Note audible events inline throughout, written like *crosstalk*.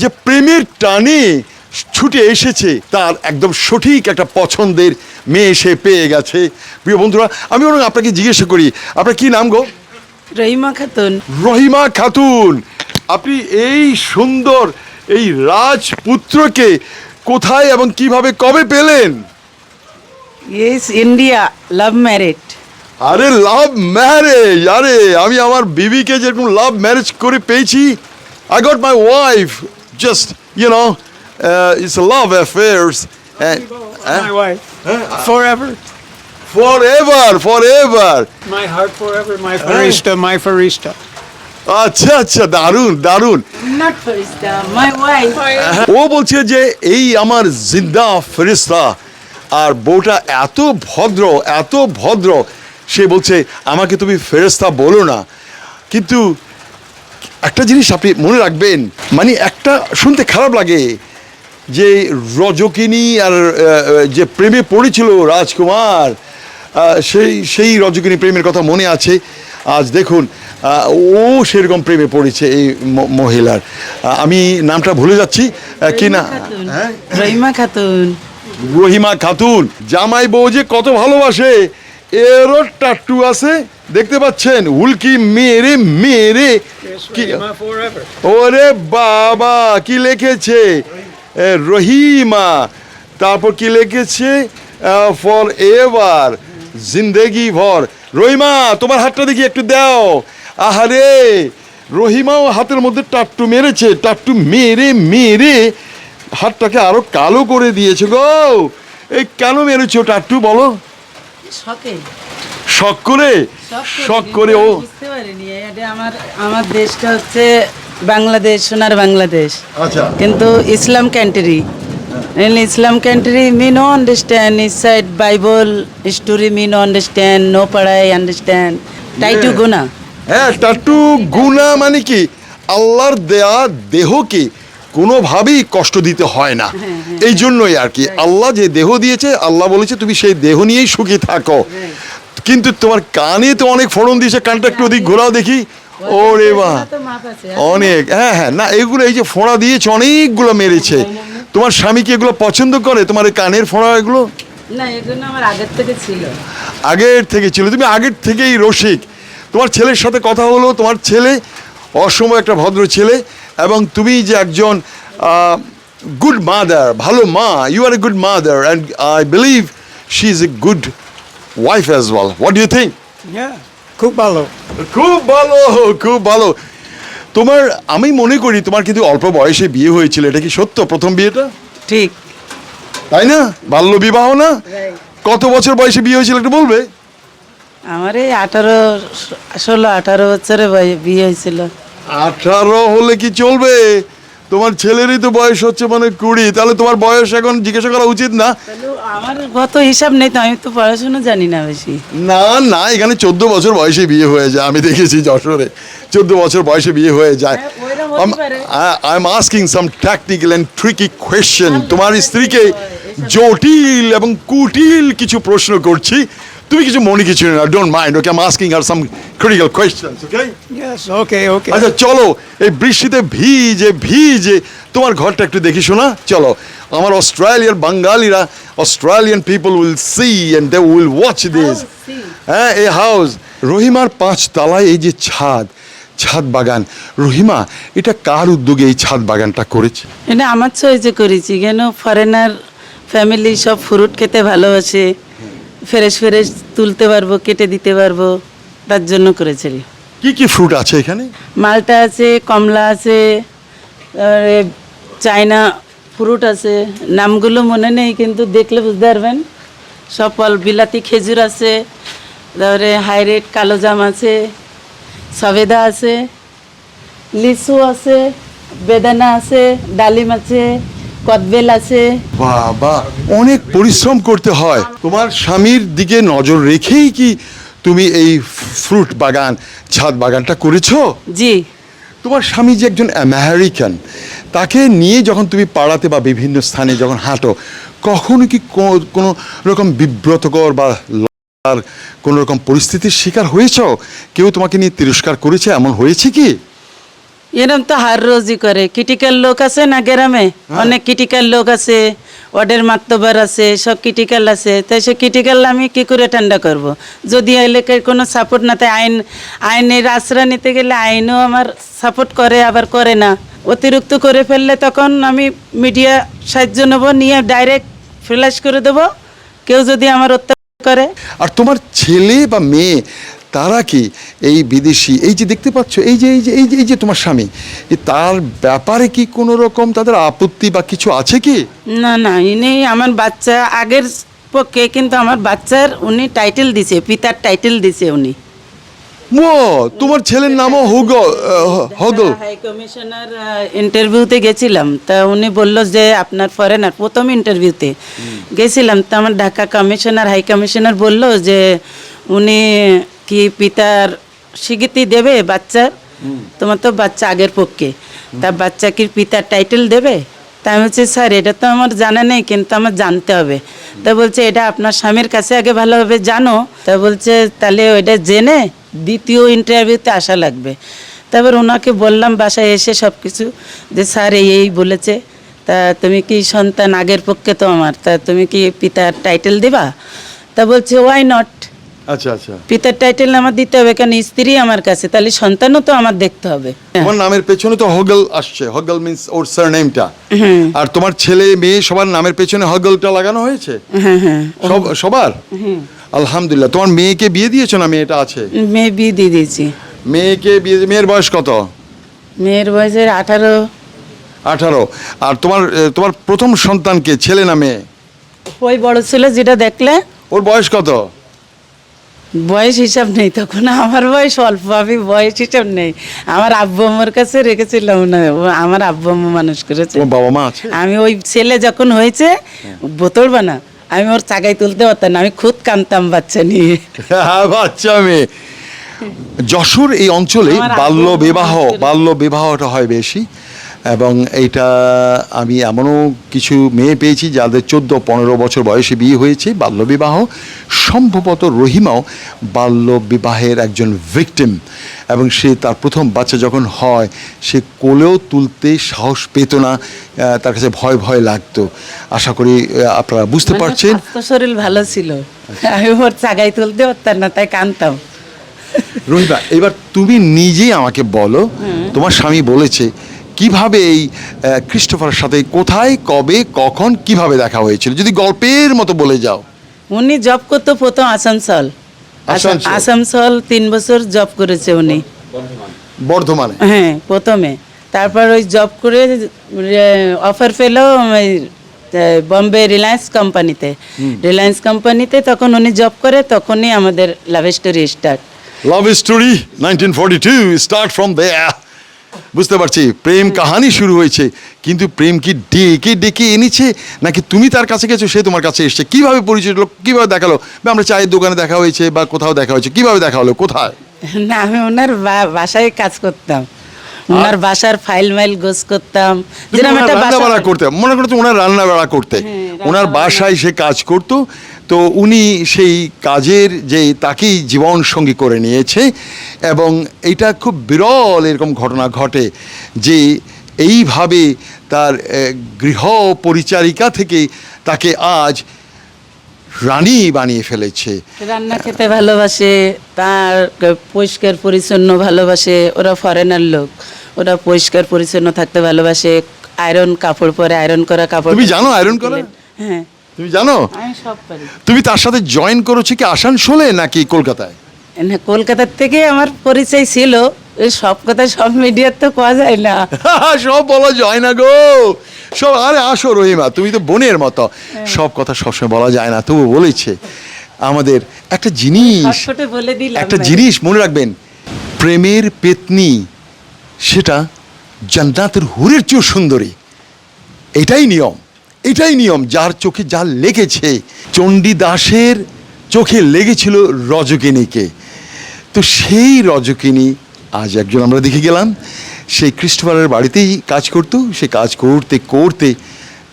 যে প্রেমের টানে ছুটে এসেছে তার একদম সঠিক একটা পছন্দের মেয়ে সে পেয়ে গেছে। প্রিয় বন্ধুরা আমি বরং আপনাকে জিজ্ঞাসা করি আপনার কি নাম গো? রহিমা খাতুন। রহিমা খাতুন আপনি এই সুন্দর এই রাজপুত্রকে কোথায় এবং কীভাবে কবে পেলেন? ইয়েস ইন্ডিয়া লাভ ম্যারিড আরে লাভ ম্যারেজ আরে আমি আমার বিবিকে যেরকম লাভ ম্যারেজ করে পেয়েছি I got my wife just you know it's love affairs My wife. Forever. Forever My heart forever. My farista. My farista. আচ্ছা আচ্ছা দারুণ দারুণ ও বলছে যে এই আমার জিন্দা ফেরিস্তা আর বউটা এত ভদ্র এত ভদ্র সে বলছে আমাকে তুমি ফেরেস্তা বলো না কিন্তু একটা জিনিস আপনি মনে রাখবেন মানে একটা শুনতে খারাপ লাগে যে রজকিনী আর যে প্রেমে পড়েছিল রাজকুমার সেই সেই রজকিনী প্রেমের কথা মনে আছে। আজ দেখুন ও সেরকম প্রেমে পড়েছে এই মহিলার। আমি নামটা ভুলে যাচ্ছি কি না? হ্যাঁ রহিমা খাতুন। রহিমা খাতুন জামাই বউ যে কত ভালোবাসে। এরও টাট্টু আছে দেখতে পাচ্ছেন? উল্কি মেরে মেরে। কি? ওরে বাবা কি লিখেছে? রহিমা। তারপর কি লিখেছে? ফর এভার জিন্দেগি ভর। রহিমা তোমার হাতটা দেখি একটু দাও। আহারে রহিমাও হাতের মধ্যে টাট্টু মেরেছে। টাট্টু মেরে মেরে হাতটাকে আরও কালো করে দিয়েছে গো। এই কেন মেরেছো টাট্টু বলো? শখে শখ করে শখ করে ও বুঝতে পারিনি এটা আমার আমার দেশটা হচ্ছে বাংলাদেশ সোনার বাংলাদেশ আচ্ছা কিন্তু Islam country In Islam country, me no understand inside Bible story, me no understand, no padai understand. Try to Yeah. guna. হ্যাঁ টাট্টু গুণা মানে কি আল্লাহর দেয়া দেহকে কোনোভাবেই কষ্ট দিতে হয় না। এই জন্যই আর কি। আল্লাহ যে দেহ দিয়েছে আল্লাহ বলেছে তুমি সেই দেহ নিয়েই সুখী থাকো। কিন্তু তোমার কানে তো অনেক ফোড়ন দিয়েছে কানটা একটু ওদিক ঘোরাও দেখি। ওরে বা অনেক। হ্যাঁ হ্যাঁ না এগুলো এই যে ফোঁড়া দিয়েছে অনেকগুলো মেরেছে। তোমার স্বামী কি এগুলো পছন্দ করে? তোমার এই কানের ফোঁড়া এগুলো? আগের থেকে ছিল। তুমি আগের থেকেই রসিক। তোমার ছেলের সাথে কথা হলো তোমার ছেলে অসময় একটা ভদ্র ছেলে। এবং তুমি যে একজন গুড মাদার ভালো মা you are a good mother and I believe she is a good wife as well what you think Yeah. খুব ভালো। খুব ভালো খুব ভালো। তোমার আমি মনে করি তোমার কিন্তু অল্প বয়সে বিয়ে হয়েছিল এটা কি সত্য প্রথম বিয়েটা? ঠিক। তাই না? বাল্য বিবাহ না? কত বছর বয়সে বিয়ে হয়েছিল একটু বলবে? আমার এই আঠারো ষোলো আঠারো বছরে বয়- বিয়ে হয়েছিল। আঠারো হলে কি চলবে? তোমার ছেলেরই তো বয়স হচ্ছে মানে কুড়ি। তাহলে তোমার বয়স এখন জিজ্ঞাসা করা উচিত না? আমার কত হিসাব নেই তো আমি তো পড়াশোনা জানি না বেশি। না না এখানে চোদ্দ বছর বয়সে বিয়ে হয়ে যায়। আমি দেখেছি যশোরে চোদ্দ বছর বয়সে বিয়ে হয়ে যায়। হ্যাঁ। I am asking some tactical and tricky question তোমার স্ত্রীকে জটিল এবং কুটিল কিছু প্রশ্ন করছি। তুমি কিছু মনে কিছু না don't mind okay I'm asking are some critical questions okay Yes. Okay. Okay. আচ্ছা চলো এই বৃষ্টিতে ভিজে ভিজে তোমার ঘরটা একটু দেখি শোনা চলো। আমার অস্ট্রেলিয়ার বাঙালিরা Australian people will see and they will watch this হ্যাঁ এই হাউস রহিমার পাঁচ তলায় এই যে ছাদ ছাদ বাগান। রহিমা এটা কার উদ্যোগে এই ছাদ বাগানটা করেছে? এটা আমার চয়েসে করেছি। কেন? ফরেনার ফ্যামিলি সব ফ্রুট খেতে ভালোবাসে। ফ্রেশ ফ্রেশ তুলতে পারব কেটে দিতে পারব তার জন্য করেছিল কি কি ফ্রুট আছে এখানে? মালটা আছে কমলা আছে তারপরে চায়না ফ্রুট আছে। নামগুলো মনে নেই কিন্তু দেখলে বুঝতে পারবেন। সব ফল বিলাতি খেজুর আছে তারপরে হাইরেট কালো জাম আছে সবেদা আছে লিচু আছে বেদানা আছে ডালিম আছে। কদবেল আছে। বাবা অনেক পরিশ্রম করতে হয়। তোমার স্বামীর দিকে নজর রেখেই কি তুমি এই ফ্রুট বাগান ছাদ বাগানটা করেছ? জি। তোমার স্বামী যে একজন আমেরিকান তাকে নিয়ে যখন তুমি পাড়াতে বা বিভিন্ন স্থানে যখন হাঁটো কখনো কি কোনো রকম বিব্রতকর বা কোনো রকম পরিস্থিতির শিকার হয়েছ? কেউ তোমাকে নিয়ে তিরস্কার করেছে? এমন হয়েছে কি? এরম তো হার রোজই করে। ক্রিটিক্যাল লোক আছে না গ্রামে? অনেক ক্রিটিক্যাল লোক আছে ওয়ার্ডের মাত্তবার আছে সব ক্রিটিক্যাল আছে। তাই সে ক্রিটিক্যাল আমি কি করে ঠান্ডা করব। যদি এলাকায় কোনো সাপোর্ট না তাই আইন আইনের আশ্রয় নিতে গেলে আইনও আমার সাপোর্ট করে আবার করে না। অতিরিক্ত করে ফেললে তখন আমি মিডিয়া সাহায্য নেব নিয়ে ডাইরেক্ট ফ্ল্যাশ করে দেবো। কেউ যদি আমার অত্যাচার করে। আর তোমার ছেলে বা মেয়ে তারা কি এই বিদেশি এই যে দেখতে পাচ্ছ এই যে এই যে এই যে এই যে তোমার স্বামী তার ব্যাপারে কি কোনো রকম তাদের আপত্তি বা কিছু আছে কি? না না ইনি আমার বাচ্চা আগের পক্ষে কিন্তু আমার বাচ্চার উনি টাইটেল দিছে পিতার টাইটেল দিছে উনি। তোমার ছেলের নামও হগল। হাই কমিশনার ইন্টারভিউতে গেছিলাম তা উনি বলল যে আপনার ফরেনার প্রথম ইন্টারভিউতে গেছিলাম তো আমার ঢাকা কমিশনার হাই কমিশনার বলল যে উনি কি পিতার স্বীকৃতি দেবে বাচ্চার? তোমার তো বাচ্চা আগের পক্ষে। তা বাচ্চা কি পিতার টাইটেল দেবে? তা আমি বলছি স্যার এটা তো আমার জানা নেই কিন্তু আমার জানতে হবে। তা বলছে এটা আপনার স্বামীর কাছে আগে ভালোভাবে জানো। তা বলছে তাহলে ওইটা জেনে দ্বিতীয় ইন্টারভিউতে আসা লাগবে। তারপর ওনাকে বললাম বাসায় এসে সব কিছু যে স্যার এই এই বলেছে। তা তুমি কি সন্তান আগের পক্ষে তো আমার? তা তুমি কি পিতার টাইটেল দিবা? তা বলছে ওয়াই নট আচ্ছা আচ্ছা। পিতার টাইটেল আমার দিতে হবে কেন স্ত্রী আমার কাছে তাহলে সন্তানও তো আমার দেখতে হবে। তোমার নামের পেছনে তো হগল আসছে হগল মিন্স ওর সারনেমটা হ্যাঁ আর তোমার ছেলে মেয়ে সবার নামের পেছনে হগলটা লাগানো হয়েছে? হ্যাঁ হ্যাঁ। সব সবার? আলহামদুলিল্লাহ। তোমার মেয়েকে বিয়ে দিয়েছ না মেয়েটা আছে? মেয়ে বিয়ে দিয়ে দিয়েছি। মেয়েকে বিয়ে মেয়ের বয়স কত? মেয়ের বয়সের আঠারো। আঠারো। আর তোমার তোমার প্রথম সন্তানকে ছেলে না মেয়ে? ওই বড় ছেলে যেটা দেখলে ওর বয়স কত? বয়স হিসাব নেই তখন আমার বয়স অল্প আমি বয়স হিসাব নেই। আমার আব্বু আমার কাছে রেখেছিলাম না আমার আব্বু আম্মু মানুষ করেছে। বাবা মা আছে? আমি ওই ছেলে যখন হয়েছে বোতল বানা আমি ওর চাগাই তুলতে পারতাম না আমি খুদ কানতাম বাচ্চা নিয়ে। *laughs* বাচ্চা মেয়ে। যশোর এই অঞ্চলে বাল্য বিবাহ বাল্য বিবাহটা হয় বেশি। এবং এইটা আমি এমনও কিছু মেয়ে পেয়েছি যাদের চোদ্দ পনেরো বছর বয়সে বিয়ে হয়েছে বাল্যবিবাহ। সম্ভবত রহিমাও বাল্যবিবাহের একজন ভিকটিম এবং সে তার প্রথম বাচ্চা যখন হয় সে কোলেও তুলতে সাহস পেত না তার কাছে ভয় ভয় লাগতো। আশা করি আপনারা বুঝতে পারছেন। স্বাস্থ্য শরীর ভালো ছিল। আমি ওর চাগাই তুলতে পারতাম না তাই কানতাম রহিবা এবার তুমি নিজেই আমাকে বলো তোমার স্বামী বলেছে কীভাবে এই ক্রিস্টোফারের সাথে কোথায় কবে কখন কীভাবে দেখা হয়েছিল? যদি গল্পের মতো বলে যাও। উনি জব করতো প্রথম আসানসোল। আসানসোল। তিন বছর জব করেছে উনি। বর্ধমানে? হ্যাঁ প্রথমে। তারপর ওই জব করে অফার পেল বম্বে রিলায়েন্স কোম্পানিতে রিলায়েন্স কোম্পানিতে তখন উনি জব করে তখনই আমাদের love story start love story nineteen forty two start from there বুঝতে পারছি প্রেম কাহানি শুরু হয়েছে কিন্তু প্রেম কি ডেকে ডেকে এনেছে নাকি তুমি তার কাছে গেছো সে তোমার কাছে এসছে? কীভাবে পরিচয় হলো কীভাবে দেখাল? বা আমরা চায়ের দোকানে দেখা হয়েছে বা কোথাও দেখা হয়েছে কীভাবে দেখা হলো কোথায়? না আমি ওনার বাসায় কাজ করতাম। ওনার বাসার ফাইল মাইল গোছ করতাম। যেরকম একটা বাসা করতে মনে করতো ওনার রান্না বাড়া করতে। হ্যাঁ, ওনার বাসায় সে কাজ করত তো উনি সেই কাজের যে তাকেই জীবন সঙ্গী করে নিয়েছে এবং এটা খুব বিরল এরকম ঘটনা ঘটে যে এইভাবে তার গৃহ পরিচারিকা থেকে তাকে আজ রানী বানিয়ে ফেলেছে। রান্না খেতে ভালোবাসে তার পরিষ্কার পরিচ্ছন্ন ভালোবাসে ওরা ফরেনার লোক। ওরা পরিষ্কার পরিচ্ছন্ন থাকতে ভালোবাসে আয়রন কাপড় পরে আয়রন করা কাপড় তুমি জানো iron করা? হ্যাঁ। তুমি জানো? আমি সব পারি। তুমি তার সাথে জয়েন করেছ কি আসানসোলে নাকি কলকাতায়? না কলকাতার থেকে আমার পরিচয় ছিল। সব কথা সব মিডিয়ার তো পাওয়া যায় না। *laughs* সব বলা যায় না গো। সব আরে আসো রহিমা তুমি তো বোনের মতো। সব কথা সবসময় বলা যায় না তবু বলেছে। আমাদের একটা জিনিস বলে দিলাম একটা জিনিস মনে রাখবেন। প্রেমের পেতনি সেটা জান্নাতের হুরের চেয়েও সুন্দরী। এটাই নিয়ম। এটাই নিয়ম, যার চোখে যা লেগেছে, চণ্ডীদাসের চোখে লেগেছিল রজকিনীকে। তো সেই রজকিনী, আজ একজন আমরা দেখে গেলাম সেই ক্রিস্টোফারের বাড়িতেই কাজ করতো, সে কাজ করতে করতে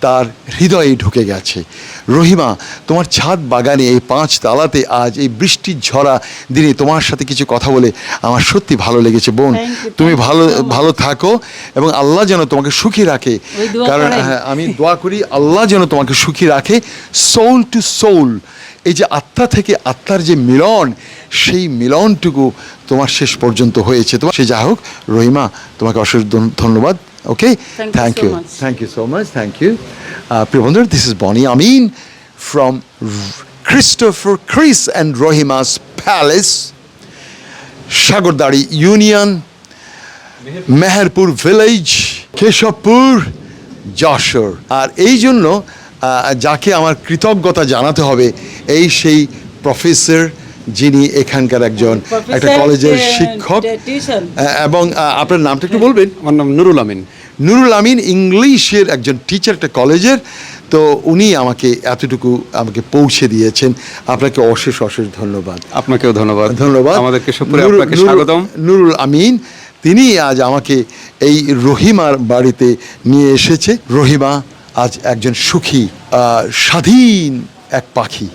তার হৃদয়ে ঢুকে গেছে। রহিমা তোমার ছাদ বাগানে এই পাঁচ তালাতে আজ এই বৃষ্টির ঝরা দিনে তোমার সাথে কিছু কথা বলে আমার সত্যি ভালো লেগেছে। বোন তুমি ভালো ভালো থাকো এবং আল্লাহ যেন তোমাকে সুখী রাখে। কারণ হ্যাঁ, আমি দোয়া করি আল্লাহ যেন তোমাকে সুখী রাখে সোল টু সোল এই যে আত্মা থেকে আত্মার যে মিলন সেই মিলনটুকু তোমার শেষ পর্যন্ত হয়েছে। তোমার সে যাই হোক রহিমা তোমাকে অশেষ ধন- ধন্যবাদ। Okay Thank you thank so you much. Thank you so much thank you প্রিয় বন্ধুরা this is Boni Amin from Christopher Chris and Rahima's palace Sagardari union Meherpur village Keshabpur Jessore আর এই জন্য যাকে আমার কৃতজ্ঞতা জানাতে হবে এই সেই প্রফেসর যিনি এখানকার একজন একটা কলেজের শিক্ষক। এবং আপনার নামটা একটু বলবেন? আমার নাম নুরুল আমিন। নুরুল আমিন ইংলিশের একজন টিচার একটা কলেজের। তো উনি আমাকে এতটুকু আমাকে পৌঁছে দিয়েছেন। আপনাকে অশেষ অশেষ ধন্যবাদ। আপনাকেও ধন্যবাদ। ধন্যবাদ। আমাদেরকে আপনাকে স্বাগতম। নুরুল আমিন তিনি আজ আমাকে এই রহিমার বাড়িতে নিয়ে এসেছে। রহিমা আজ একজন সুখী স্বাধীন এক পাখি।